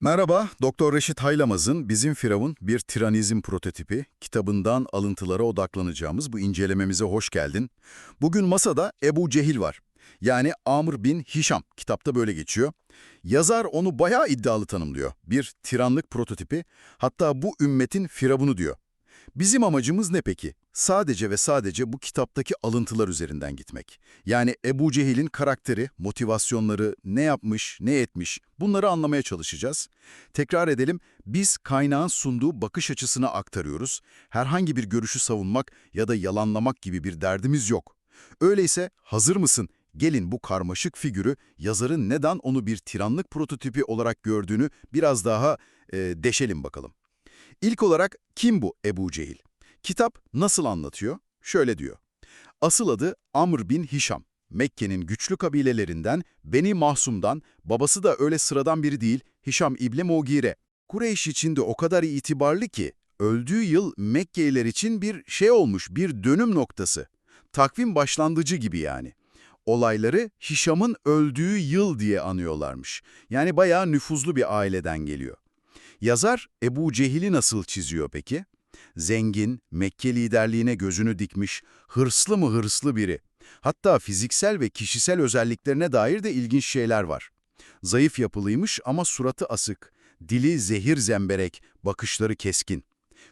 Merhaba, Doktor Reşit Haylamaz'ın Bizim Firavun Bir Tiranizm Prototipi kitabından alıntılara odaklanacağımız bu incelememize hoş geldin. Bugün masada Ebu Cehil var. Yani Amr bin Hişam, kitapta böyle geçiyor. Yazar onu bayağı iddialı tanımlıyor. Bir tiranlık prototipi, hatta bu ümmetin firavunu diyor. Bizim amacımız ne peki? Sadece ve sadece bu kitaptaki alıntılar üzerinden gitmek. Yani Ebu Cehil'in karakteri, motivasyonları, ne yapmış, ne etmiş bunları anlamaya çalışacağız. Tekrar edelim, biz kaynağın sunduğu bakış açısını aktarıyoruz. Herhangi bir görüşü savunmak ya da yalanlamak gibi bir derdimiz yok. Öyleyse hazır mısın? Gelin bu karmaşık figürü yazarın neden onu bir tiranlık prototipi olarak gördüğünü biraz daha e, deşelim bakalım. İlk olarak kim bu Ebu Cehil? Kitap nasıl anlatıyor? Şöyle diyor. Asıl adı Amr bin Hişam. Mekke'nin güçlü kabilelerinden, Beni Mahsum'dan, babası da öyle sıradan biri değil, Hişam İbni Mugire. Kureyş içinde o kadar itibarlı ki, öldüğü yıl Mekkeliler için bir şey olmuş, bir dönüm noktası. Takvim başlangıcı gibi yani. Olayları Hişam'ın öldüğü yıl diye anıyorlarmış. Yani bayağı nüfuzlu bir aileden geliyor. Yazar Ebu Cehil'i nasıl çiziyor peki? Zengin, Mekke liderliğine gözünü dikmiş, hırslı mı hırslı biri. Hatta fiziksel ve kişisel özelliklerine dair de ilginç şeyler var. Zayıf yapılıymış ama suratı asık, dili zehir zemberek, bakışları keskin.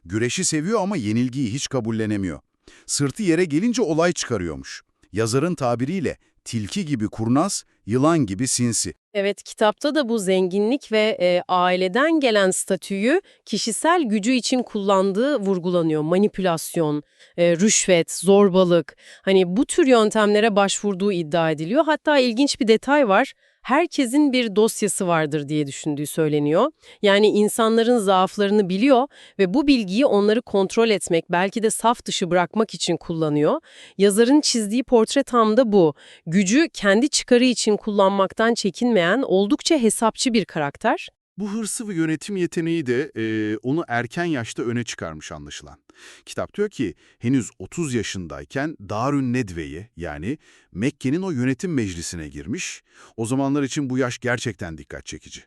Güreşi seviyor ama yenilgiyi hiç kabullenemiyor. Sırtı yere gelince olay çıkarıyormuş. Yazarın tabiriyle tilki gibi kurnaz, yılan gibi sinsi. Evet, kitapta da bu zenginlik ve e, aileden gelen statüyü kişisel gücü için kullandığı vurgulanıyor. Manipülasyon, e, rüşvet, zorbalık, hani bu tür yöntemlere başvurduğu iddia ediliyor. Hatta ilginç bir detay var. Herkesin bir dosyası vardır diye düşündüğü söyleniyor. Yani insanların zaaflarını biliyor ve bu bilgiyi onları kontrol etmek, belki de saf dışı bırakmak için kullanıyor. Yazarın çizdiği portre tam da bu. Gücü kendi çıkarı için kullanmaktan çekinmeyen oldukça hesapçı bir karakter. Bu hırsı ve yönetim yeteneği de e, onu erken yaşta öne çıkarmış anlaşılan. Kitap diyor ki henüz 30 yaşındayken Darün Nedve'ye yani Mekke'nin o yönetim meclisine girmiş. O zamanlar için bu yaş gerçekten dikkat çekici.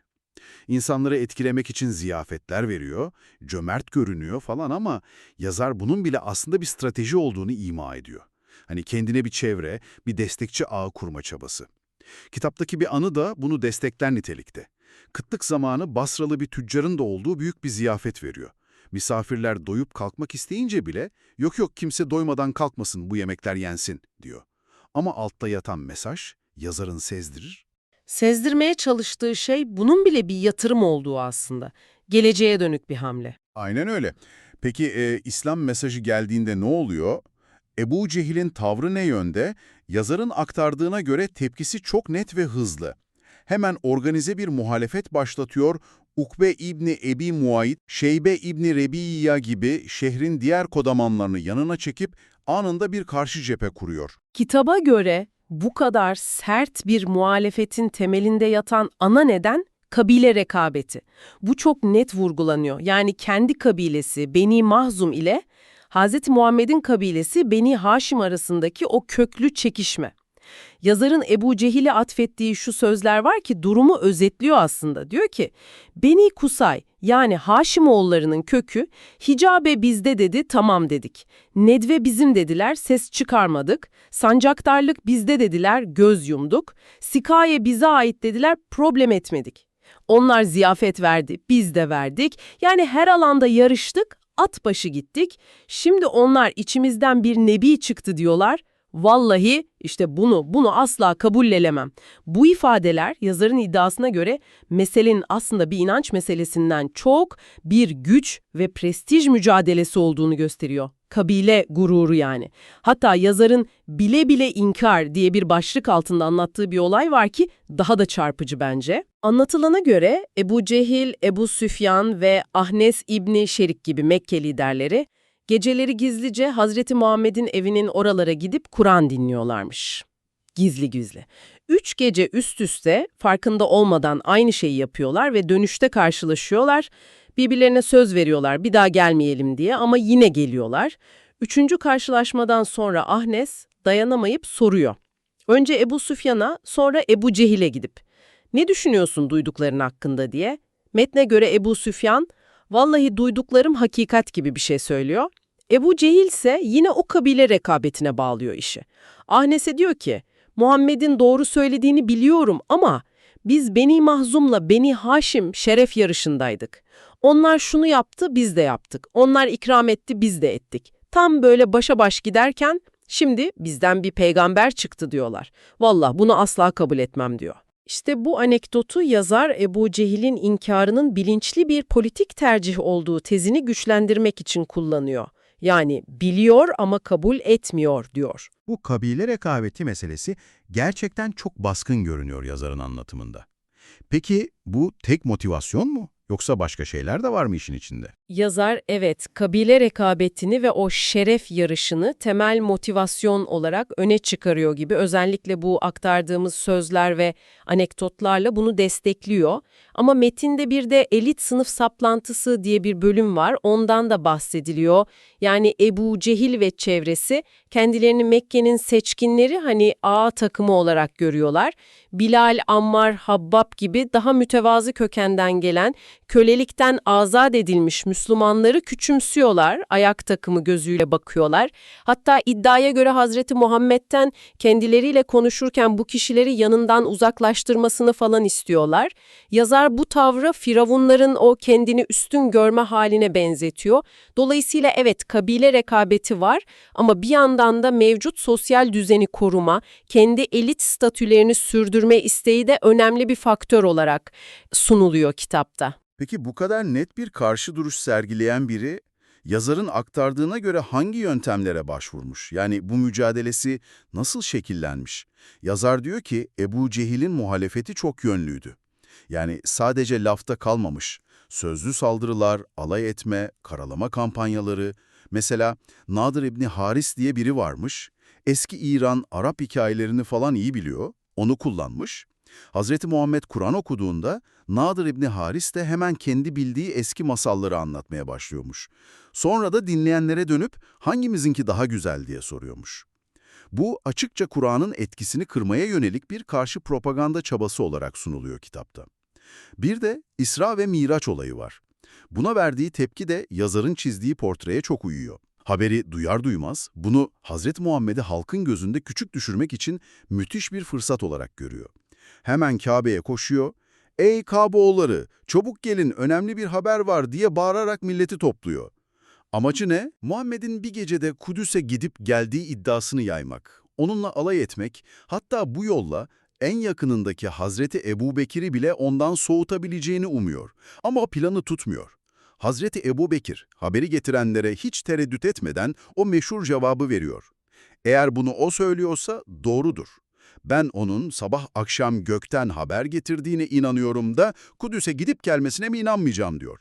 İnsanları etkilemek için ziyafetler veriyor, cömert görünüyor falan ama yazar bunun bile aslında bir strateji olduğunu ima ediyor. Hani kendine bir çevre, bir destekçi ağı kurma çabası. Kitaptaki bir anı da bunu destekler nitelikte. Kıtlık zamanı Basralı bir tüccarın da olduğu büyük bir ziyafet veriyor. Misafirler doyup kalkmak isteyince bile yok yok kimse doymadan kalkmasın bu yemekler yensin diyor. Ama altta yatan mesaj yazarın sezdirir. Sezdirmeye çalıştığı şey bunun bile bir yatırım olduğu aslında. Geleceğe dönük bir hamle. Aynen öyle. Peki e, İslam mesajı geldiğinde ne oluyor? Ebu Cehil'in tavrı ne yönde? Yazarın aktardığına göre tepkisi çok net ve hızlı. Hemen organize bir muhalefet başlatıyor, Ukbe İbni Ebi Muayit, Şeybe İbni Rebiya gibi şehrin diğer kodamanlarını yanına çekip anında bir karşı cephe kuruyor. Kitaba göre bu kadar sert bir muhalefetin temelinde yatan ana neden kabile rekabeti. Bu çok net vurgulanıyor. Yani kendi kabilesi Beni Mahzum ile Hz. Muhammed'in kabilesi Beni Haşim arasındaki o köklü çekişme. Yazarın Ebu Cehil'e atfettiği şu sözler var ki durumu özetliyor aslında. Diyor ki, Beni Kusay yani Haşimoğullarının kökü hicabe bizde dedi tamam dedik. Nedve bizim dediler ses çıkarmadık. Sancaktarlık bizde dediler göz yumduk. Sikaye bize ait dediler problem etmedik. Onlar ziyafet verdi, biz de verdik. Yani her alanda yarıştık, at başı gittik. Şimdi onlar içimizden bir nebi çıktı diyorlar. Vallahi işte bunu, bunu asla kabullelemem. Bu ifadeler yazarın iddiasına göre meselenin aslında bir inanç meselesinden çok bir güç ve prestij mücadelesi olduğunu gösteriyor. Kabile gururu yani. Hatta yazarın bile bile inkar diye bir başlık altında anlattığı bir olay var ki daha da çarpıcı bence. Anlatılana göre Ebu Cehil, Ebu Süfyan ve Ahnes İbni Şerik gibi Mekke liderleri Geceleri gizlice Hazreti Muhammed'in evinin oralara gidip Kur'an dinliyorlarmış. Gizli gizli. Üç gece üst üste farkında olmadan aynı şeyi yapıyorlar ve dönüşte karşılaşıyorlar. Birbirlerine söz veriyorlar bir daha gelmeyelim diye ama yine geliyorlar. Üçüncü karşılaşmadan sonra Ahnes dayanamayıp soruyor. Önce Ebu Süfyan'a sonra Ebu Cehil'e gidip ne düşünüyorsun duydukların hakkında diye Metne göre Ebu Süfyan, vallahi duyduklarım hakikat gibi bir şey söylüyor. Ebu Cehil ise yine o kabile rekabetine bağlıyor işi. Ahnes'e diyor ki, Muhammed'in doğru söylediğini biliyorum ama biz Beni Mahzum'la Beni Haşim şeref yarışındaydık. Onlar şunu yaptı, biz de yaptık. Onlar ikram etti, biz de ettik. Tam böyle başa baş giderken şimdi bizden bir peygamber çıktı diyorlar. Vallahi bunu asla kabul etmem diyor. İşte bu anekdotu yazar Ebu Cehil'in inkarının bilinçli bir politik tercih olduğu tezini güçlendirmek için kullanıyor. Yani biliyor ama kabul etmiyor diyor. Bu kabile rekabeti meselesi gerçekten çok baskın görünüyor yazarın anlatımında. Peki bu tek motivasyon mu? Yoksa başka şeyler de var mı işin içinde? Yazar evet kabile rekabetini ve o şeref yarışını temel motivasyon olarak öne çıkarıyor gibi özellikle bu aktardığımız sözler ve anekdotlarla bunu destekliyor. Ama metinde bir de elit sınıf saplantısı diye bir bölüm var ondan da bahsediliyor. Yani Ebu Cehil ve çevresi kendilerini Mekke'nin seçkinleri hani A takımı olarak görüyorlar. Bilal, Ammar, Habbab gibi daha mütevazı kökenden gelen kölelikten azat edilmiş Müslümanları küçümsüyorlar, ayak takımı gözüyle bakıyorlar. Hatta iddiaya göre Hazreti Muhammed'ten kendileriyle konuşurken bu kişileri yanından uzaklaştırmasını falan istiyorlar. Yazar bu tavrı Firavunların o kendini üstün görme haline benzetiyor. Dolayısıyla evet kabile rekabeti var ama bir yandan da mevcut sosyal düzeni koruma, kendi elit statülerini sürdürme isteği de önemli bir faktör olarak sunuluyor kitapta. Peki bu kadar net bir karşı duruş sergileyen biri yazarın aktardığına göre hangi yöntemlere başvurmuş? Yani bu mücadelesi nasıl şekillenmiş? Yazar diyor ki Ebu Cehil'in muhalefeti çok yönlüydü. Yani sadece lafta kalmamış. Sözlü saldırılar, alay etme, karalama kampanyaları. Mesela Nadir İbni Haris diye biri varmış. Eski İran, Arap hikayelerini falan iyi biliyor. Onu kullanmış. Hazreti Muhammed Kur'an okuduğunda Nadir İbni Haris de hemen kendi bildiği eski masalları anlatmaya başlıyormuş. Sonra da dinleyenlere dönüp hangimizinki daha güzel diye soruyormuş. Bu açıkça Kur'an'ın etkisini kırmaya yönelik bir karşı propaganda çabası olarak sunuluyor kitapta. Bir de İsra ve Miraç olayı var. Buna verdiği tepki de yazarın çizdiği portreye çok uyuyor. Haberi duyar duymaz bunu Hazreti Muhammed'i halkın gözünde küçük düşürmek için müthiş bir fırsat olarak görüyor. Hemen Kabe'ye koşuyor, ''Ey Kabeoğulları, çabuk gelin önemli bir haber var.'' diye bağırarak milleti topluyor. Amacı ne? Muhammed'in bir gecede Kudüs'e gidip geldiği iddiasını yaymak, onunla alay etmek, hatta bu yolla en yakınındaki Hazreti Ebu Bekir'i bile ondan soğutabileceğini umuyor. Ama planı tutmuyor. Hazreti Ebu Bekir, haberi getirenlere hiç tereddüt etmeden o meşhur cevabı veriyor. Eğer bunu o söylüyorsa doğrudur. Ben onun sabah akşam gökten haber getirdiğine inanıyorum da Kudüs'e gidip gelmesine mi inanmayacağım diyor.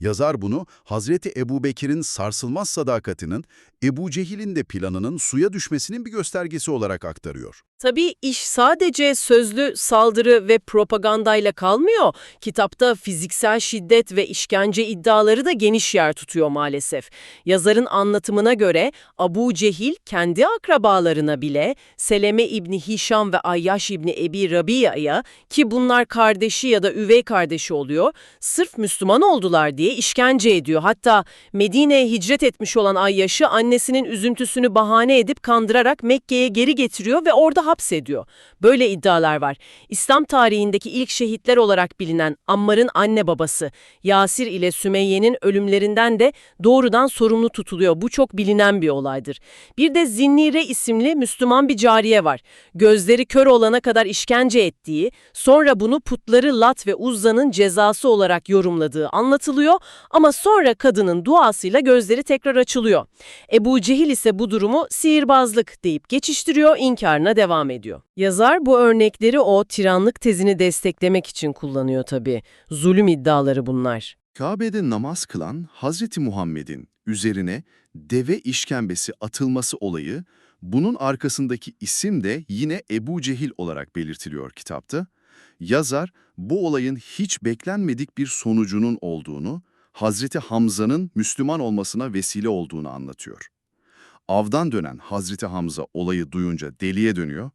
Yazar bunu Hazreti Ebu Bekir'in sarsılmaz sadakatinin, Ebu Cehil'in de planının suya düşmesinin bir göstergesi olarak aktarıyor. Tabii iş sadece sözlü saldırı ve propagandayla kalmıyor. Kitapta fiziksel şiddet ve işkence iddiaları da geniş yer tutuyor maalesef. Yazarın anlatımına göre Abu Cehil kendi akrabalarına bile Seleme İbni Hişam ve Ayyaş İbni Ebi Rabia'ya ki bunlar kardeşi ya da üvey kardeşi oluyor, sırf Müslüman oldular diye işkence ediyor. Hatta Medine'ye hicret etmiş olan Ayyaş'ı annesinin üzüntüsünü bahane edip kandırarak Mekke'ye geri getiriyor ve orada hapsediyor. Böyle iddialar var. İslam tarihindeki ilk şehitler olarak bilinen Ammar'ın anne babası Yasir ile Sümeyye'nin ölümlerinden de doğrudan sorumlu tutuluyor. Bu çok bilinen bir olaydır. Bir de Zinnire isimli Müslüman bir cariye var. Gözleri kör olana kadar işkence ettiği, sonra bunu putları Lat ve Uzza'nın cezası olarak yorumladığı anlatılıyor ama sonra kadının duasıyla gözleri tekrar açılıyor. Ebu Cehil ise bu durumu sihirbazlık deyip geçiştiriyor, inkarına devam ediyor. Yazar bu örnekleri o tiranlık tezini desteklemek için kullanıyor tabii. Zulüm iddiaları bunlar. Kabe'de namaz kılan Hazreti Muhammed'in üzerine deve işkembesi atılması olayı, bunun arkasındaki isim de yine Ebu Cehil olarak belirtiliyor kitapta. Yazar, bu olayın hiç beklenmedik bir sonucunun olduğunu, Hazreti Hamza'nın Müslüman olmasına vesile olduğunu anlatıyor. Avdan dönen Hazreti Hamza olayı duyunca deliye dönüyor,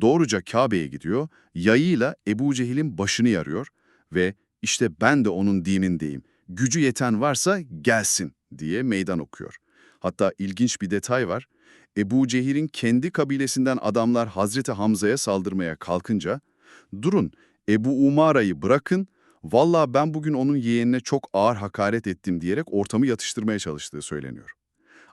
doğruca Kabe'ye gidiyor, yayıyla Ebu Cehil'in başını yarıyor ve İşte ben de onun dinindeyim. Gücü yeten varsa gelsin diye meydan okuyor. Hatta ilginç bir detay var. Ebu Cehil'in kendi kabilesinden adamlar Hazreti Hamza'ya saldırmaya kalkınca, durun Ebu Umara'yı bırakın, valla ben bugün onun yeğenine çok ağır hakaret ettim diyerek ortamı yatıştırmaya çalıştığı söyleniyor.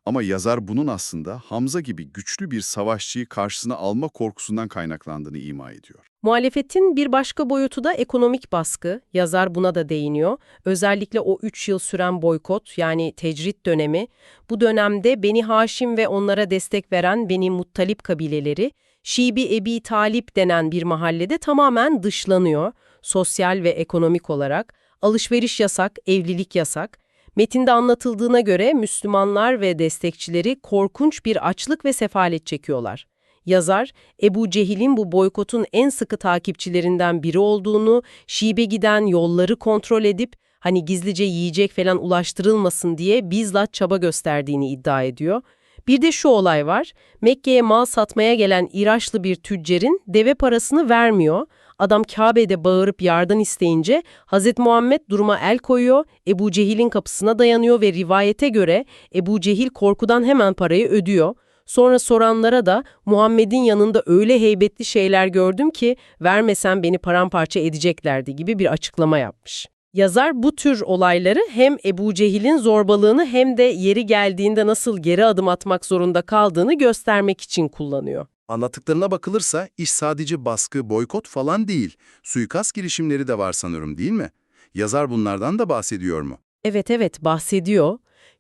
Ama yazar bunun aslında Hamza gibi güçlü bir savaşçıyı karşısına alma korkusundan kaynaklandığını ima ediyor. Muhalefetin bir başka boyutu da ekonomik baskı. Yazar buna da değiniyor. Özellikle o 3 yıl süren boykot yani tecrit dönemi. Bu dönemde Beni Haşim ve onlara destek veren Beni Muttalip kabileleri Şibi Ebi Talip denen bir mahallede tamamen dışlanıyor. Sosyal ve ekonomik olarak. Alışveriş yasak, evlilik yasak. Metinde anlatıldığına göre Müslümanlar ve destekçileri korkunç bir açlık ve sefalet çekiyorlar. Yazar, Ebu Cehil'in bu boykotun en sıkı takipçilerinden biri olduğunu, şibe giden yolları kontrol edip hani gizlice yiyecek falan ulaştırılmasın diye bizzat çaba gösterdiğini iddia ediyor. Bir de şu olay var, Mekke'ye mal satmaya gelen İraçlı bir tüccerin deve parasını vermiyor. Adam Kabe'de bağırıp yardım isteyince Hz. Muhammed duruma el koyuyor, Ebu Cehil'in kapısına dayanıyor ve rivayete göre Ebu Cehil korkudan hemen parayı ödüyor. Sonra soranlara da Muhammed'in yanında öyle heybetli şeyler gördüm ki vermesem beni paramparça edeceklerdi gibi bir açıklama yapmış. Yazar bu tür olayları hem Ebu Cehil'in zorbalığını hem de yeri geldiğinde nasıl geri adım atmak zorunda kaldığını göstermek için kullanıyor. Anlattıklarına bakılırsa iş sadece baskı, boykot falan değil. Suikast girişimleri de var sanırım değil mi? Yazar bunlardan da bahsediyor mu? Evet evet bahsediyor.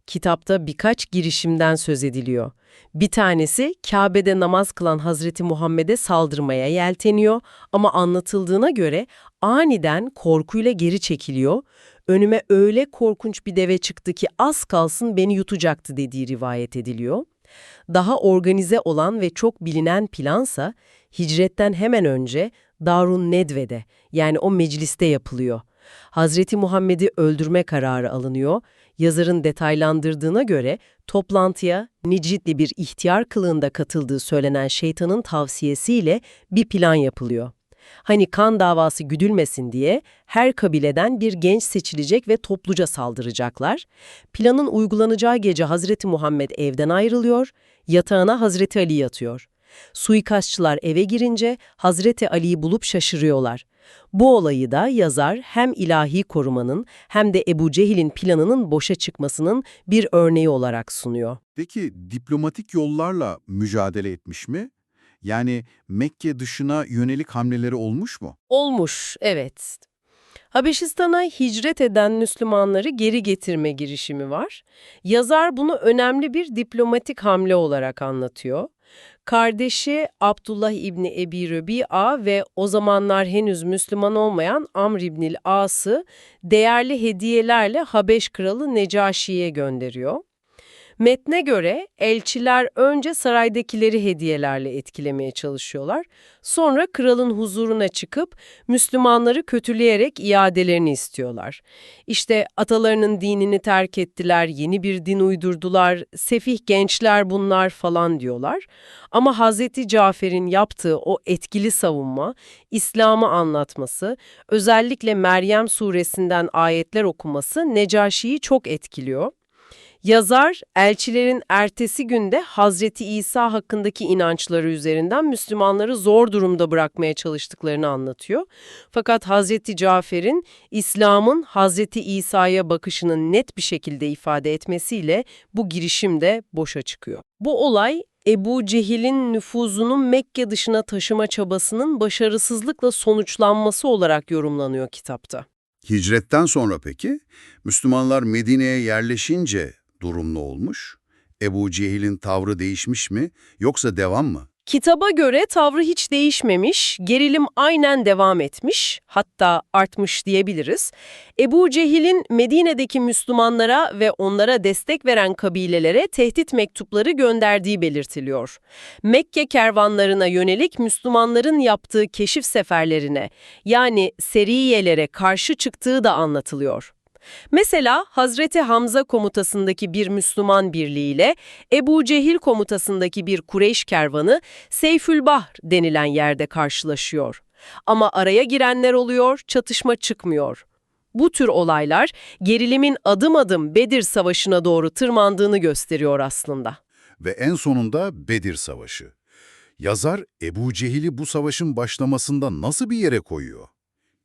Kitapta birkaç girişimden söz ediliyor. Bir tanesi Kabe'de namaz kılan Hazreti Muhammed'e saldırmaya yelteniyor ama anlatıldığına göre aniden korkuyla geri çekiliyor. Önüme öyle korkunç bir deve çıktı ki az kalsın beni yutacaktı dediği rivayet ediliyor. Daha organize olan ve çok bilinen plansa hicretten hemen önce Darun Nedve'de yani o mecliste yapılıyor. Hazreti Muhammed'i öldürme kararı alınıyor. Yazarın detaylandırdığına göre toplantıya Nicitli bir ihtiyar kılığında katıldığı söylenen şeytanın tavsiyesiyle bir plan yapılıyor. Hani kan davası güdülmesin diye her kabileden bir genç seçilecek ve topluca saldıracaklar. Planın uygulanacağı gece Hazreti Muhammed evden ayrılıyor, yatağına Hazreti Ali yatıyor. Suikastçılar eve girince Hazreti Ali'yi bulup şaşırıyorlar. Bu olayı da yazar hem ilahi korumanın hem de Ebu Cehil'in planının boşa çıkmasının bir örneği olarak sunuyor. Peki diplomatik yollarla mücadele etmiş mi? Yani Mekke dışına yönelik hamleleri olmuş mu? Olmuş, evet. Habeşistan'a hicret eden Müslümanları geri getirme girişimi var. Yazar bunu önemli bir diplomatik hamle olarak anlatıyor. Kardeşi Abdullah İbni Ebi Röbi'a ve o zamanlar henüz Müslüman olmayan Amr İbnil As'ı değerli hediyelerle Habeş kralı Necaşi'ye gönderiyor. Metne göre elçiler önce saraydakileri hediyelerle etkilemeye çalışıyorlar. Sonra kralın huzuruna çıkıp Müslümanları kötüleyerek iadelerini istiyorlar. İşte atalarının dinini terk ettiler, yeni bir din uydurdular, sefih gençler bunlar falan diyorlar. Ama Hazreti Cafer'in yaptığı o etkili savunma, İslam'ı anlatması, özellikle Meryem suresinden ayetler okuması Necaşi'yi çok etkiliyor. Yazar, elçilerin ertesi günde Hazreti İsa hakkındaki inançları üzerinden Müslümanları zor durumda bırakmaya çalıştıklarını anlatıyor. Fakat Hazreti Cafer'in İslam'ın Hazreti İsa'ya bakışını net bir şekilde ifade etmesiyle bu girişim de boşa çıkıyor. Bu olay Ebu Cehil'in nüfuzunu Mekke dışına taşıma çabasının başarısızlıkla sonuçlanması olarak yorumlanıyor kitapta. Hicretten sonra peki Müslümanlar Medine'ye yerleşince durum ne olmuş? Ebu Cehil'in tavrı değişmiş mi yoksa devam mı? Kitaba göre tavrı hiç değişmemiş, gerilim aynen devam etmiş, hatta artmış diyebiliriz. Ebu Cehil'in Medine'deki Müslümanlara ve onlara destek veren kabilelere tehdit mektupları gönderdiği belirtiliyor. Mekke kervanlarına yönelik Müslümanların yaptığı keşif seferlerine, yani seriyelere karşı çıktığı da anlatılıyor. Mesela Hazreti Hamza komutasındaki bir Müslüman birliğiyle Ebu Cehil komutasındaki bir Kureyş kervanı Seyfülbahr denilen yerde karşılaşıyor. Ama araya girenler oluyor, çatışma çıkmıyor. Bu tür olaylar gerilimin adım adım Bedir Savaşı'na doğru tırmandığını gösteriyor aslında. Ve en sonunda Bedir Savaşı. Yazar Ebu Cehil'i bu savaşın başlamasında nasıl bir yere koyuyor?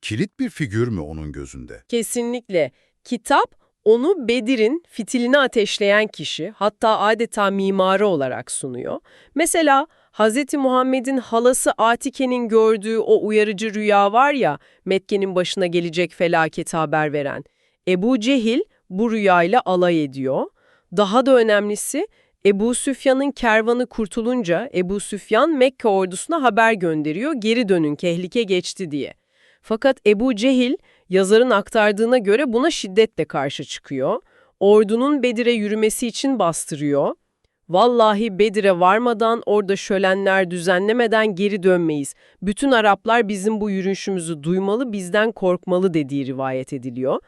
Kilit bir figür mü onun gözünde? Kesinlikle. Kitap onu Bedir'in fitilini ateşleyen kişi, hatta adeta mimarı olarak sunuyor. Mesela Hz. Muhammed'in halası Atike'nin gördüğü o uyarıcı rüya var ya, Mekke'nin başına gelecek felaketi haber veren. Ebu Cehil bu rüyayla alay ediyor. Daha da önemlisi Ebu Süfyan'ın kervanı kurtulunca Ebu Süfyan Mekke ordusuna haber gönderiyor geri dönün tehlike geçti diye. Fakat Ebu Cehil yazarın aktardığına göre buna şiddetle karşı çıkıyor. Ordunun Bedir'e yürümesi için bastırıyor. Vallahi Bedir'e varmadan orada şölenler düzenlemeden geri dönmeyiz. Bütün Araplar bizim bu yürüyüşümüzü duymalı, bizden korkmalı dediği rivayet ediliyor.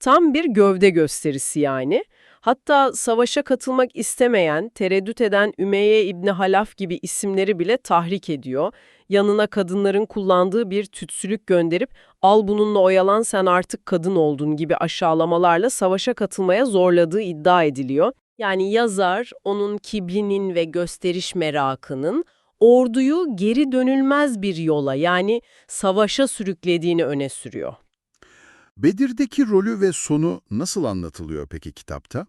Tam bir gövde gösterisi yani. Hatta savaşa katılmak istemeyen, tereddüt eden Ümeyye İbni Halaf gibi isimleri bile tahrik ediyor. Yanına kadınların kullandığı bir tütsülük gönderip al bununla oyalan sen artık kadın oldun gibi aşağılamalarla savaşa katılmaya zorladığı iddia ediliyor. Yani yazar onun kibrinin ve gösteriş merakının orduyu geri dönülmez bir yola yani savaşa sürüklediğini öne sürüyor. Bedir'deki rolü ve sonu nasıl anlatılıyor peki kitapta?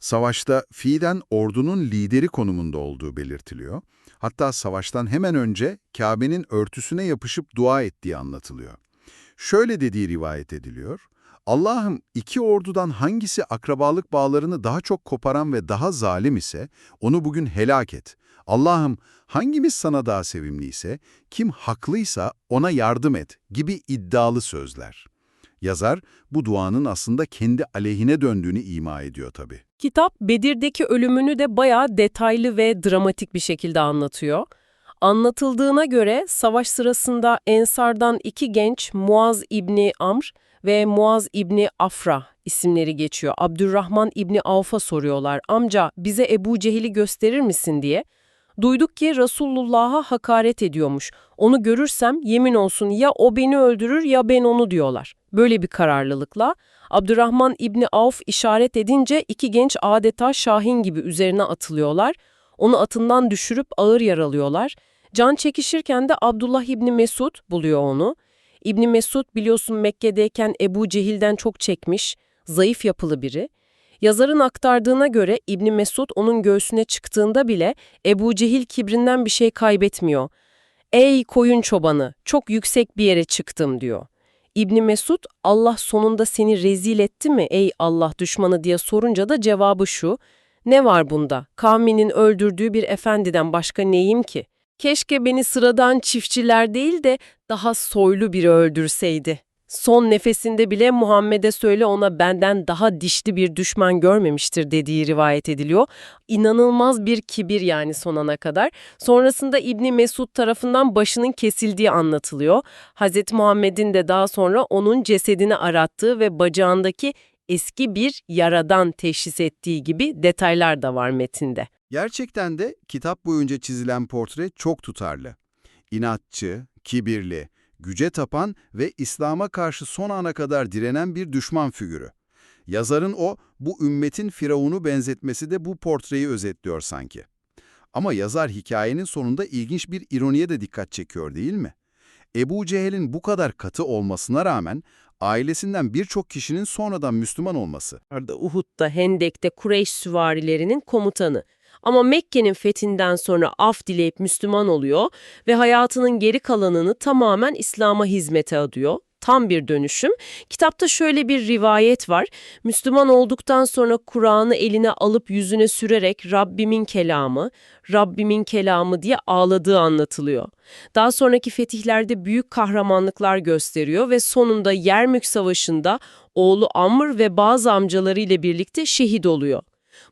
Savaşta fiilen ordunun lideri konumunda olduğu belirtiliyor. Hatta savaştan hemen önce Kabe'nin örtüsüne yapışıp dua ettiği anlatılıyor. Şöyle dediği rivayet ediliyor. Allah'ım iki ordudan hangisi akrabalık bağlarını daha çok koparan ve daha zalim ise onu bugün helak et. Allah'ım hangimiz sana daha sevimliyse, kim haklıysa ona yardım et gibi iddialı sözler. Yazar bu duanın aslında kendi aleyhine döndüğünü ima ediyor tabii. Kitap Bedir'deki ölümünü de bayağı detaylı ve dramatik bir şekilde anlatıyor. Anlatıldığına göre savaş sırasında Ensardan iki genç Muaz İbni Amr ve Muaz İbni Afra isimleri geçiyor. Abdurrahman İbni Avf'a soruyorlar, amca bize Ebu Cehil'i gösterir misin diye. Duyduk ki Resulullah'a hakaret ediyormuş. Onu görürsem yemin olsun ya o beni öldürür ya ben onu diyorlar. Böyle bir kararlılıkla Abdurrahman İbni Avf işaret edince iki genç adeta şahin gibi üzerine atılıyorlar. Onu atından düşürüp ağır yaralıyorlar. Can çekişirken de Abdullah İbni Mesud buluyor onu. İbni Mesud biliyorsun Mekke'deyken Ebu Cehil'den çok çekmiş, zayıf yapılı biri. Yazarın aktardığına göre İbni Mesud onun göğsüne çıktığında bile Ebu Cehil kibrinden bir şey kaybetmiyor. Ey koyun çobanı, çok yüksek bir yere çıktım diyor. İbni Mesud, Allah sonunda seni rezil etti mi ey Allah düşmanı diye sorunca da cevabı şu, ne var bunda? Kavminin öldürdüğü bir efendiden başka neyim ki? Keşke beni sıradan çiftçiler değil de daha soylu biri öldürseydi. Son nefesinde bile Muhammed'e söyle ona benden daha dişli bir düşman görmemiştir dediği rivayet ediliyor. İnanılmaz bir kibir yani sonana kadar. Sonrasında İbni Mesud tarafından başının kesildiği anlatılıyor. Hz. Muhammed'in de daha sonra onun cesedini arattığı ve bacağındaki eski bir yaradan teşhis ettiği gibi detaylar da var metinde. Gerçekten de kitap boyunca çizilen portre çok tutarlı. İnatçı, kibirli, güce tapan ve İslam'a karşı son ana kadar direnen bir düşman figürü. Yazarın o, bu ümmetin firavunu benzetmesi de bu portreyi özetliyor sanki. Ama yazar hikayenin sonunda ilginç bir ironiye de dikkat çekiyor değil mi? Ebu Cehil'in bu kadar katı olmasına rağmen ailesinden birçok kişinin sonradan Müslüman olması. Uhud'da, Hendek'te Kureyş süvarilerinin komutanı. Ama Mekke'nin fethinden sonra af dileyip Müslüman oluyor ve hayatının geri kalanını tamamen İslam'a hizmete adıyor. Tam bir dönüşüm. Kitapta şöyle bir rivayet var. Müslüman olduktan sonra Kur'an'ı eline alıp yüzüne sürerek Rabbimin kelamı, Rabbimin kelamı diye ağladığı anlatılıyor. Daha sonraki fetihlerde büyük kahramanlıklar gösteriyor ve sonunda Yermük Savaşı'nda oğlu Amr ve bazı amcalarıyla birlikte şehit oluyor.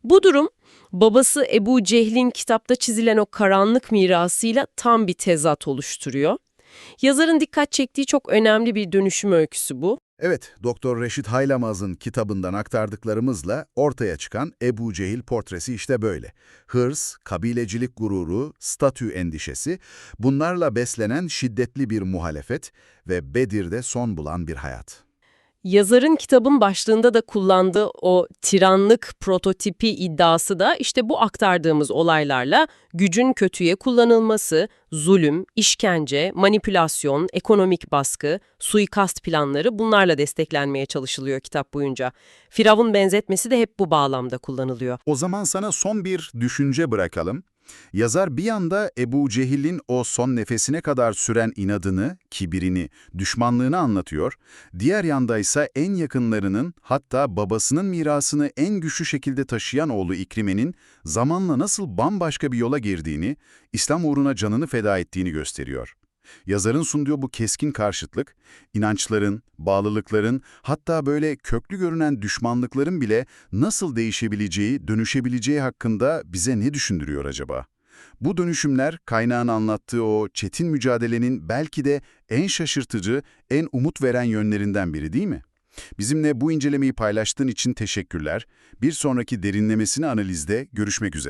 Bu durum babası Ebu Cehil'in kitapta çizilen o karanlık mirasıyla tam bir tezat oluşturuyor. Yazarın dikkat çektiği çok önemli bir dönüşüm öyküsü bu. Evet, Doktor Reşit Haylamaz'ın kitabından aktardıklarımızla ortaya çıkan Ebu Cehil portresi işte böyle. Hırs, kabilecilik gururu, statü endişesi, bunlarla beslenen şiddetli bir muhalefet ve Bedir'de son bulan bir hayat. Yazarın kitabın başlığında da kullandığı o tiranlık prototipi iddiası da işte bu aktardığımız olaylarla gücün kötüye kullanılması, zulüm, işkence, manipülasyon, ekonomik baskı, suikast planları bunlarla desteklenmeye çalışılıyor kitap boyunca. Firavun benzetmesi de hep bu bağlamda kullanılıyor. O zaman sana son bir düşünce bırakalım. Yazar bir yanda Ebu Cehil'in o son nefesine kadar süren inadını, kibirini, düşmanlığını anlatıyor. Diğer yanda ise en yakınlarının hatta babasının mirasını en güçlü şekilde taşıyan oğlu İkrime'nin zamanla nasıl bambaşka bir yola girdiğini, İslam uğruna canını feda ettiğini gösteriyor. Yazarın sunduğu bu keskin karşıtlık, inançların, bağlılıkların, hatta böyle köklü görünen düşmanlıkların bile nasıl değişebileceği, dönüşebileceği hakkında bize ne düşündürüyor acaba? Bu dönüşümler kaynağın anlattığı o çetin mücadelenin belki de en şaşırtıcı, en umut veren yönlerinden biri değil mi? Bizimle bu incelemeyi paylaştığın için teşekkürler. Bir sonraki derinlemesine analizde görüşmek üzere.